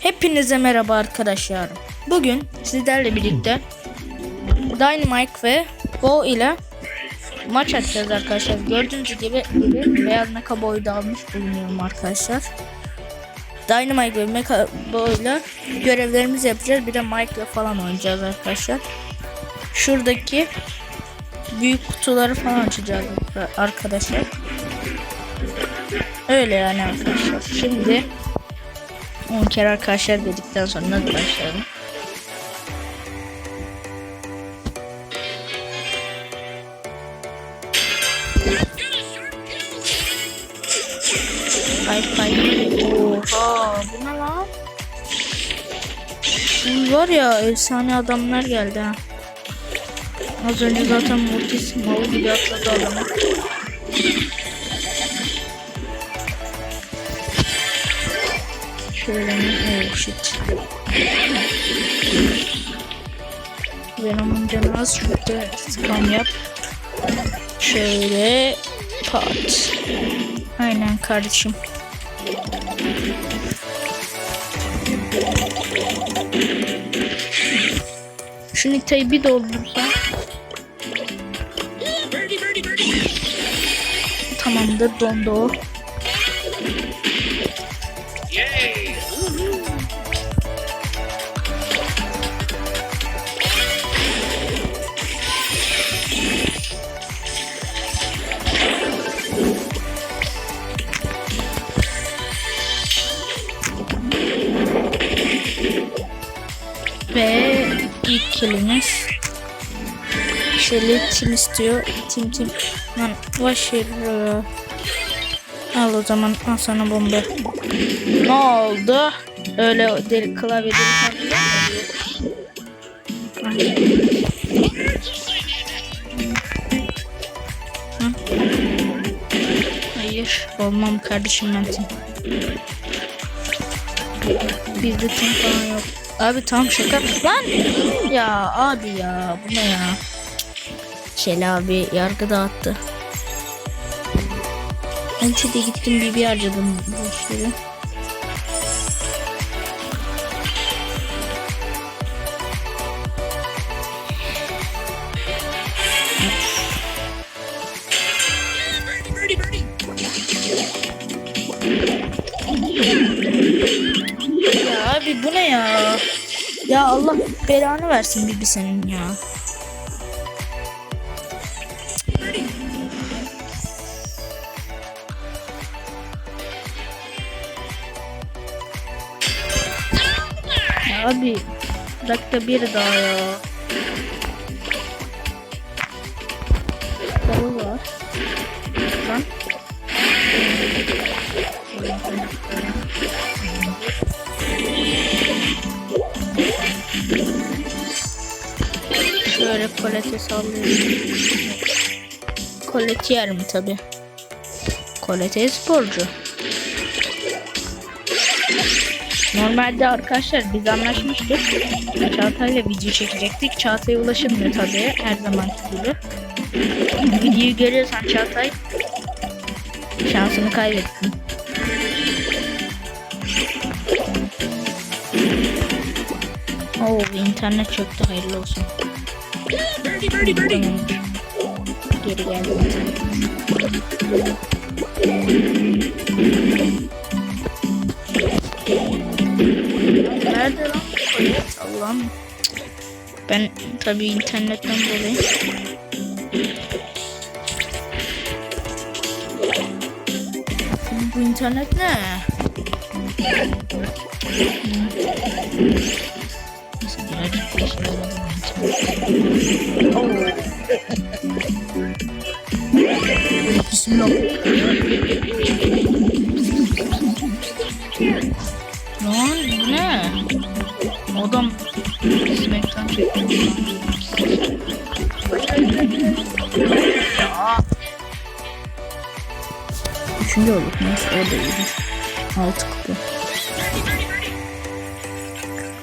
Hepinize merhaba arkadaşlar. Bugün sizlerle birlikte Dynamite ve Bo ile maç atacağız arkadaşlar. Gördüğünüz gibi, beyaz mecha boyu da almış bulunuyorum arkadaşlar. Dynamite ve mecha Bo ile görevlerimizi yapacağız. Bir de Mike ile falan oynayacağız arkadaşlar. Şuradaki büyük kutuları falan açacağız arkadaşlar. Öyle yani arkadaşlar. Şimdi 10 kere arkadaşlar dedikten sonra başlayalım. Ay ay. Oha bu ne lan? Şimdi var ya efsane adamlar geldi ha. Az önce zaten Mortis malı gibi atladı adamı. Şöyle oh shit. Venom'un canı az şurada spam yap. Şöyle pat. Aynen kardeşim. Şu Nita'yı bir doldursa. Tamamdır dondu o. ilk killimiz. Şöyle tim istiyor. Tim tim. Lan başır. Al o zaman al sana bomba. Ne oldu? Öyle deli klavye deli Hayır olmam kardeşim ben tim. Bizde tim falan yok. Abi tam şaka. Lan! Ya abi ya bu ne ya? Şel abi yargı dağıttı. Önce de gittim bir bir harcadım bu işleri. Allah belanı versin Bibi senin ya. Abi dakika bir daha ya. Dalı var. Lan. Şöyle kolete sallıyorum. Kolet yer mi tabi? Kolete sporcu. Normalde arkadaşlar biz anlaşmıştık. Çağatay'la video çekecektik. Çağatay'a ulaşılmıyor tabi her zamanki gibi. Videoyu görüyorsan Çağatay şansını kaybettin. Oo internet çöktü hayırlı olsun. Geri geldim. Nerede lan? Allah'ım. Ben tabii internetten dolayı. Bu internet ne? Bismillah. Ne? Adam Smack'tan çekti. Üçüncü olduk. Neyse o da iyidir. Altı kupa.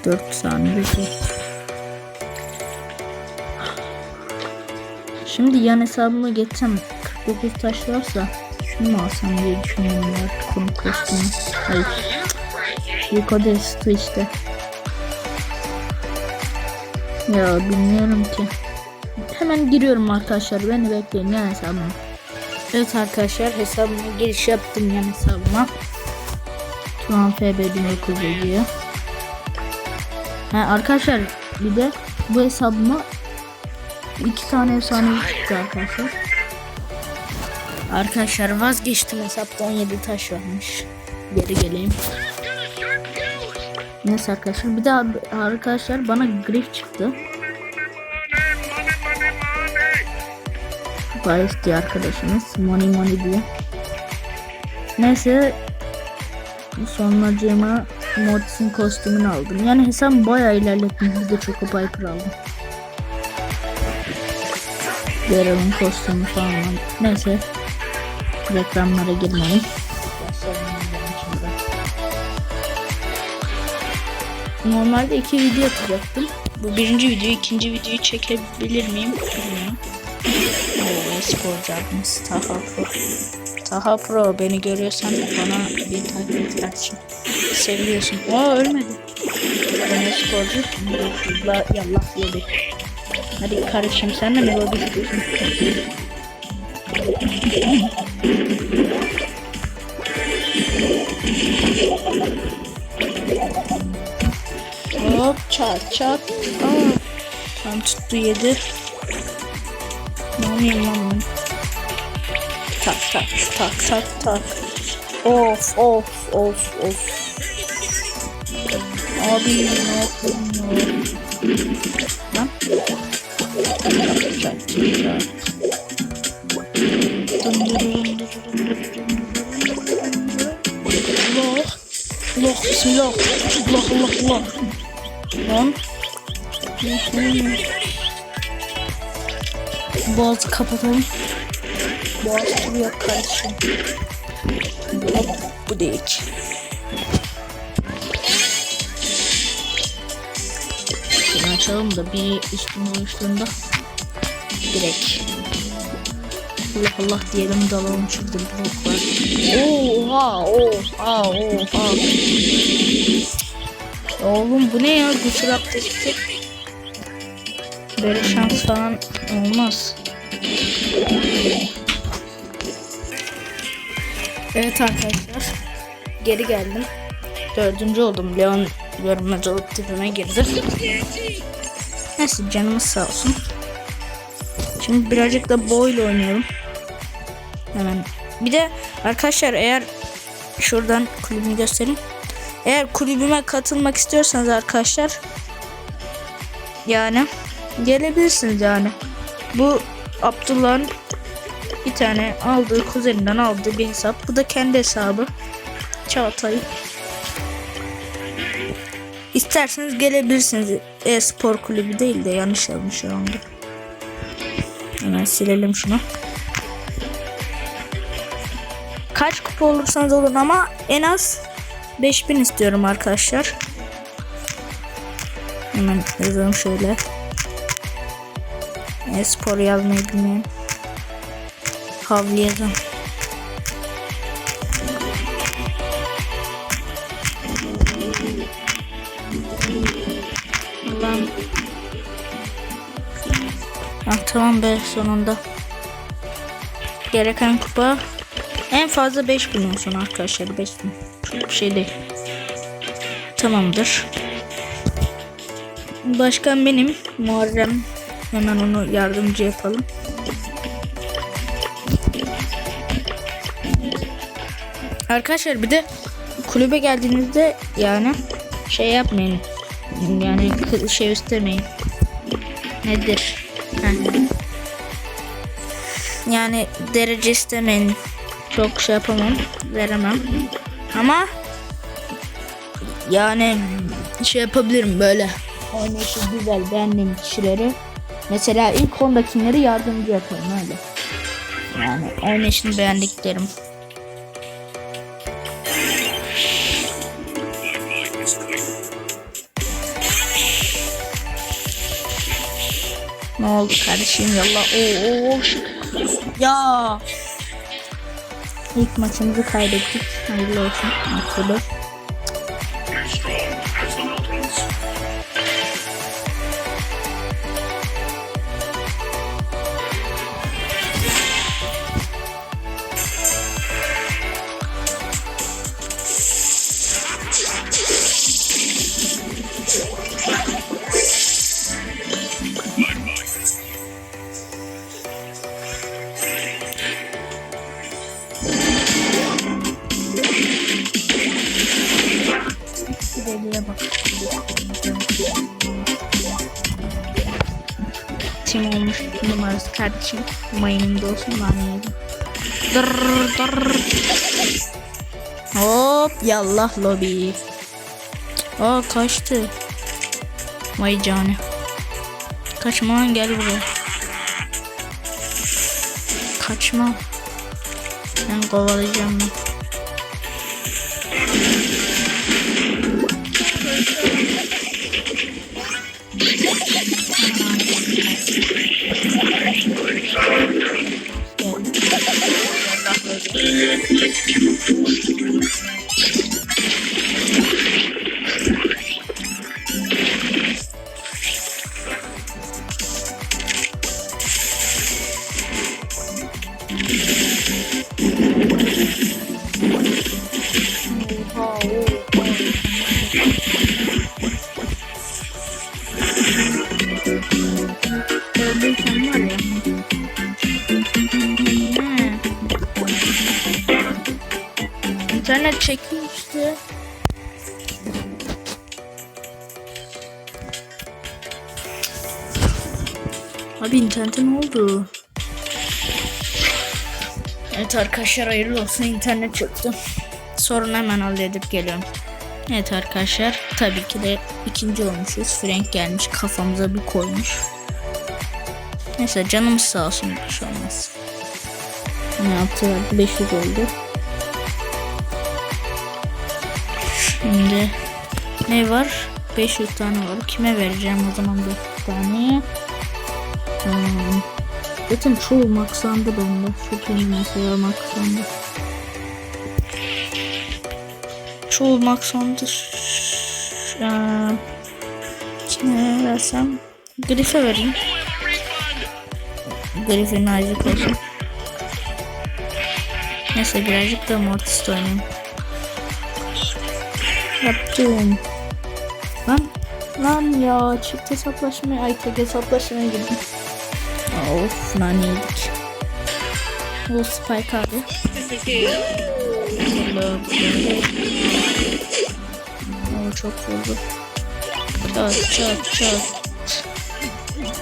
4 saniye. Şimdi yan hesabıma geçsem 49 taş varsa şunu mu alsam diye düşünüyorum ya. Konu kostümü. Hayır. Rico Desto işte. Ya bilmiyorum ki. Hemen giriyorum arkadaşlar. Beni bekleyin yani hesabıma. Evet arkadaşlar hesabıma giriş yaptım yani hesabıma. Turan FB 1900 diyor. Ha, arkadaşlar bir de bu hesabıma iki tane efsanevi çıktı arkadaşlar. Arkadaşlar vazgeçtim hesapta 17 taş varmış. Geri geleyim. Neyse arkadaşlar bir daha arkadaşlar bana grif çıktı. Paris diye arkadaşımız. Money money diye. Neyse sonracığıma Mortis'in kostümünü aldım. Yani hesap bayağı ilerlettim. Bir de Choco Piper aldım. Daryl'ın kostümü falan aldım. Neyse. Reklamlara girmeyin. Normalde iki video atacaktım. Bu birinci video, ikinci videoyu çekebilir miyim? Bilmiyorum. Oo, sporcu abimiz Taha. Taha Pro beni görüyorsan bana bir takip et kardeşim. Seviyorsun. Aa ölmedi. Ben sporcu. La, yallah yedi. Hadi kardeşim sen de mi lobi istiyorsun? Hop çat çat. Aa, tam tuttu yedi. Ne yapayım lan ben? Tak tak tak tak tak. Of of of of. Abi ne yapayım ya? Lan. Allah. Allah bismillah. Allah Allah Allah. Lan. Boğazı kapatalım. Boğaz kuruyor kardeşim. Hop, bu değil. Şunu açalım da bir üstüne oluştuğunda direkt Allah Allah diyelim dalalım şurada bir blok var. Oha oha oha. Oğlum bu ne ya güçlü abdesti. Böyle şans falan olmaz. Evet arkadaşlar. Geri geldim. Dördüncü oldum. Leon olup tipime girdi. Neyse canımız sağ olsun. Şimdi birazcık da boyla oynuyorum. Hemen. Bir de arkadaşlar eğer şuradan kulübümü göstereyim. Eğer kulübüme katılmak istiyorsanız arkadaşlar yani gelebilirsiniz yani. Bu Abdullah'ın bir tane aldığı kuzeninden aldığı bir hesap. Bu da kendi hesabı. Çağatay. İsterseniz gelebilirsiniz. E-spor kulübü değil de yanlış yazmış şu anda. Hemen silelim şunu. Kaç kupa olursanız olun ama en az 5000 istiyorum arkadaşlar. Hemen yazalım şöyle. E-spor yazmayı bilmeyen. Havli yazalım. Allah'ım. Ah, tamam be sonunda. Gereken kupa en fazla 5000 olsun arkadaşlar 5000. Çok bir şey değil. Tamamdır. Başkan benim Muharrem. Hemen onu yardımcı yapalım. Arkadaşlar bir de kulübe geldiğinizde yani şey yapmayın. Yani şey istemeyin. Nedir? Yani derece istemeyin. Çok şey yapamam. Veremem. Ama yani şey yapabilirim böyle. Oynayışı güzel beğendiğim kişileri. Mesela ilk ondakileri yardımcı yaparım öyle. Yani oynayışını beğendiklerim. Ne oldu kardeşim yallah. Oo, oo. Ya. İlk maçımızı kaybettik. Hayırlı olsun. Maçı kardeşim. Mayınımda olsun dır. Hop yallah lobi. Aa kaçtı. Vay canı. Kaçma lan gel buraya. Kaçma. Ben kovalayacağım ben. Yeah. İnternet çekmişti. Abi internete ne oldu? Evet arkadaşlar hayırlı olsun internet çıktı. Sorun hemen halledip geliyorum. Evet arkadaşlar tabii ki de ikinci olmuşuz. Frank gelmiş kafamıza bir koymuş. Neyse canımız sağ olsun bir şey olmaz. Ne yaptı? 500 oldu. Şimdi ne var? 500 tane var. Kime vereceğim o zaman 500 tane? Hmm. Zaten çoğu maksandı bende. Şu kendi mesela maksandı. Çoğu maksandı. Ee, kime versem? Griff'e vereyim. Griff'in azıcık olsun. Neyse birazcık da Mortis oynayayım. Yaptım. Lan lan ya çift hesaplaşmaya ay tek hesaplaşmaya girdim. Of nane yedik. Bu Spike abi. O çok vurdu. Çat çat çat.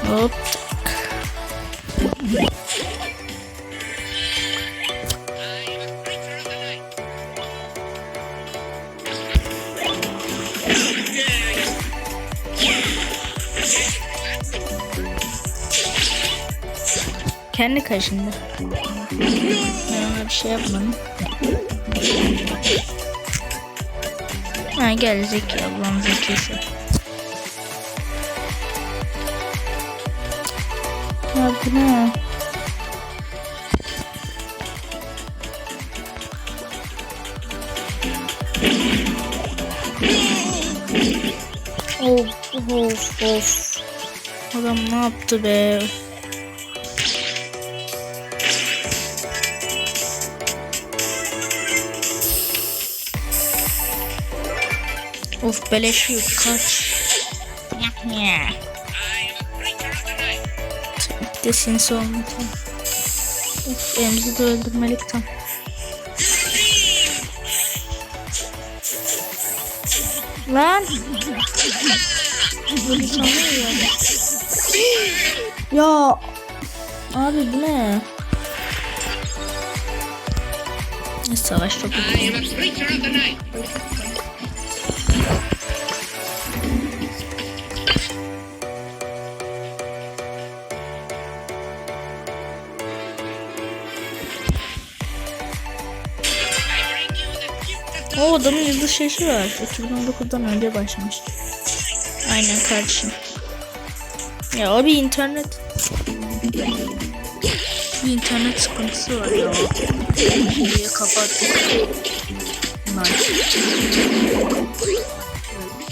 Hop. Kendi kaşındı. Ben ona bir şey yapmadım. Ha gel Zeki ablam Zeki'si. Ya bu ne? Of of of. Adam ne yaptı be? Of beleş yok kaç. Bir de sinsi olmadı. Of elimizi de öldürmelik tam. Lan. Böyle sanıyor ya. Ya. Abi bu ne? Savaş topu. I adamın yıldız şaşı var. 2019'dan önce başlamış. Aynen kardeşim. Ya abi internet. Bir internet sıkıntısı var ya. Diye kapattık. Nice.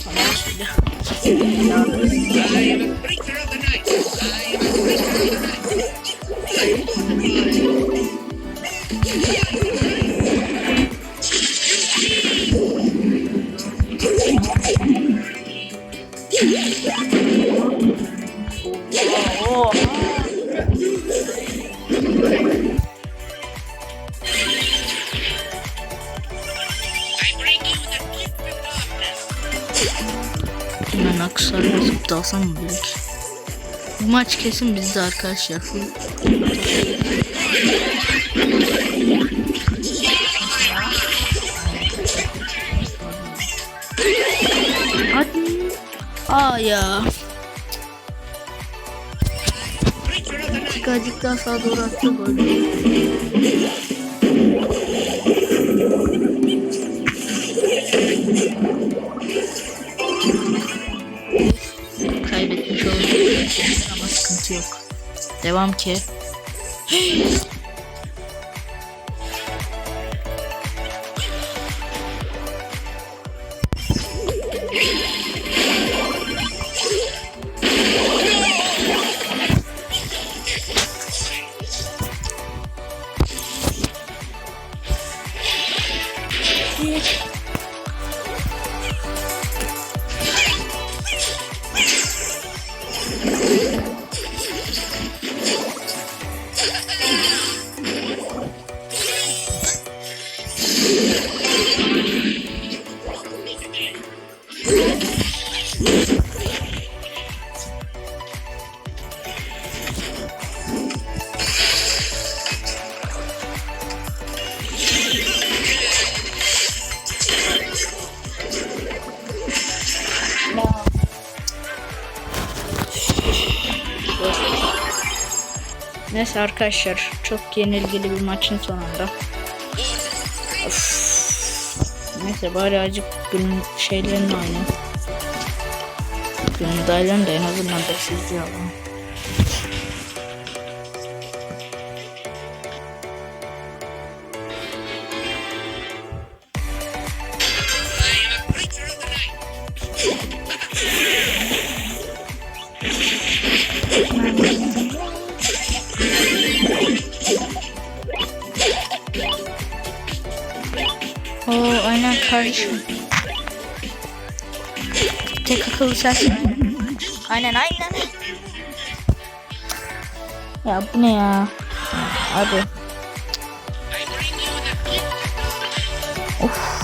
Tamam şimdi. Kesin bizde arkadaşlar. Full Hadi. Aa ya. Birazcık daha sağa doğru attı böyle. Yok. Devam ki. Neyse arkadaşlar çok yenilgili bir maçın sonunda. Of. Neyse bari azıcık günün şeylerini oynayayım. Günün dayılarını da en azından da sizce kardeşim. Tek akıllı sensin. Aynen aynen. Ya bu ne ya? Hadi. Of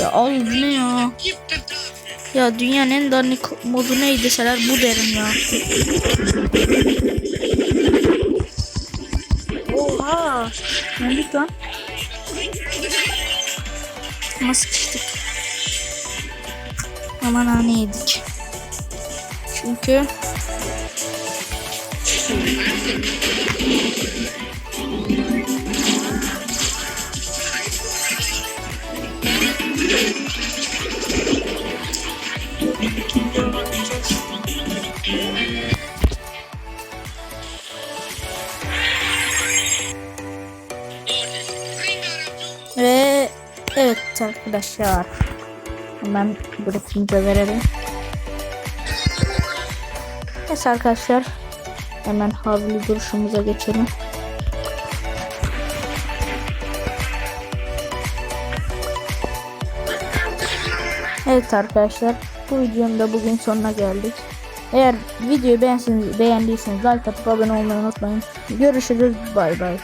Ya al bu ne ya? Ya dünyanın en dandik modu neydi deseler bu derim ya. Oha. Yendik lan. Ama sıkıştık. Aman nane yedik. Çünkü arkadaşlar. Hemen grafimize verelim. Neyse arkadaşlar. Hemen havlu duruşumuza geçelim. Evet arkadaşlar. Bu videonun da bugün sonuna geldik. Eğer videoyu beğenseniz, beğendiyseniz like atıp abone olmayı unutmayın. Görüşürüz. Bay bay.